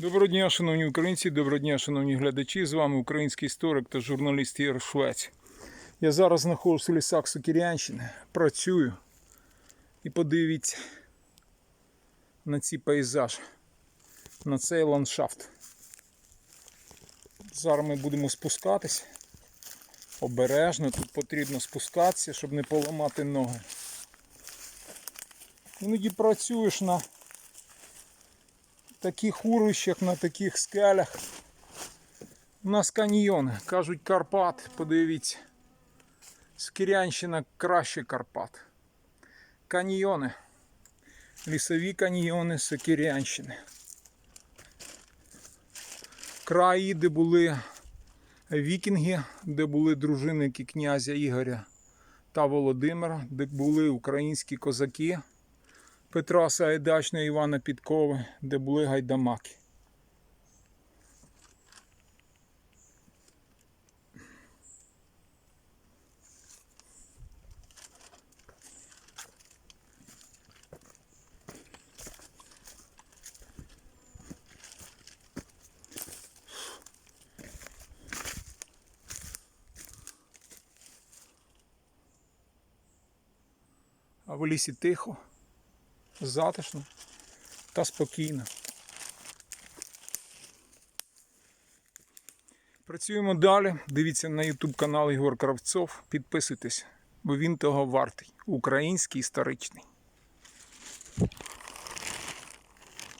Доброго дня, шановні українці, доброго дня, шановні глядачі. З вами український історик та журналіст Ігор Швець. Я зараз знаходжусь у лісах Сокірянщини, працюю і подивіться на ці пейзаж, на цей ландшафт. Зараз ми будемо спускатись. Обережно, тут потрібно спускатися, щоб не поламати ноги. Іноді працюєш на таких урвищах, на таких скелях. У нас каньйони, кажуть Карпат, подивіться. Скірянщина краще Карпат. Каньйони. Лісові каньйони Сокірянщини. Краї, де були вікінги, де були дружинники князя Ігоря та Володимира, де були українські козаки. Петра Саїдачного Івана Підкови, де були гайдамаки. А в лісі тихо затишно та спокійно. Працюємо далі. Дивіться на YouTube канал Ігор Кравцов. Підписуйтесь, бо він того вартий. Український історичний.